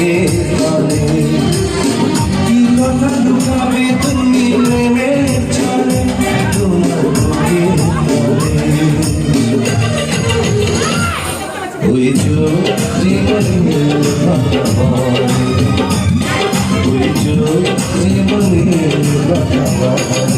বুকে চলে কি কথা লুকাবে তুমি প্রেমের চলে তোমার বুকে চলে ওই চোখ জীবনের কথা বলে ওই চোখ জীবনের কথা বলে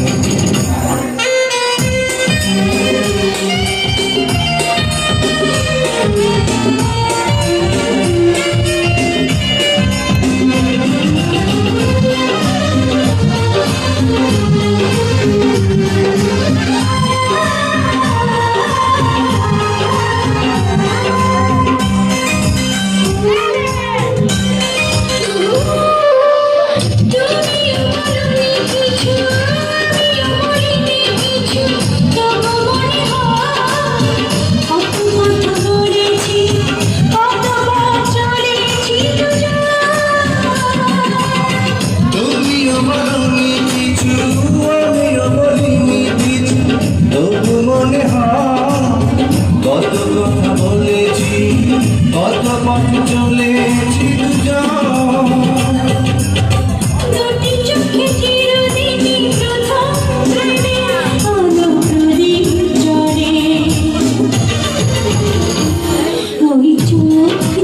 কত পথ চলেছি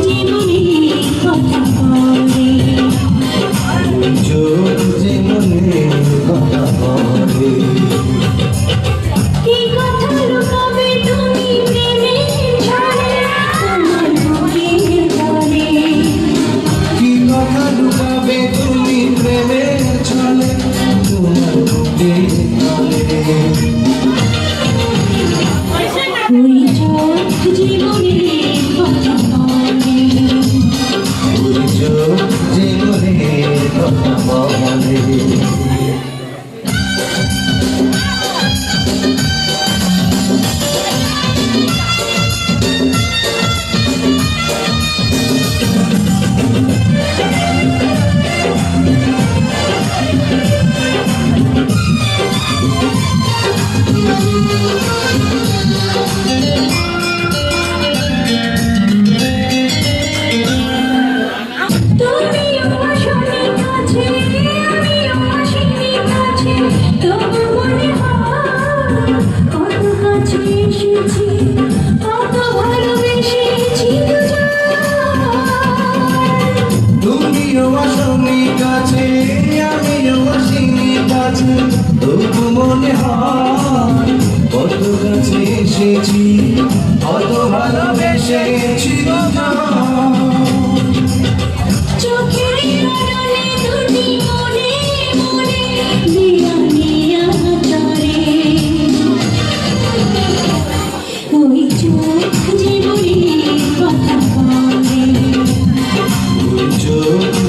জীবনে কথা কথা মনে হয় কত কাছে এসেছি কত ভালোবেসেছি দুজন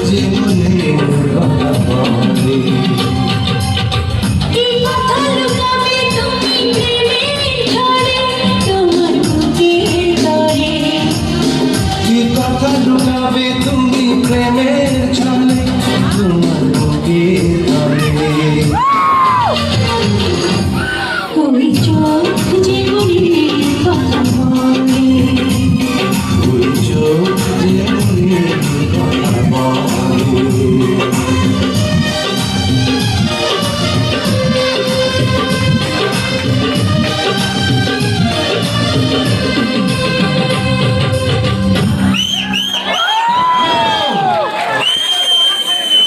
জীবনের কথা বলে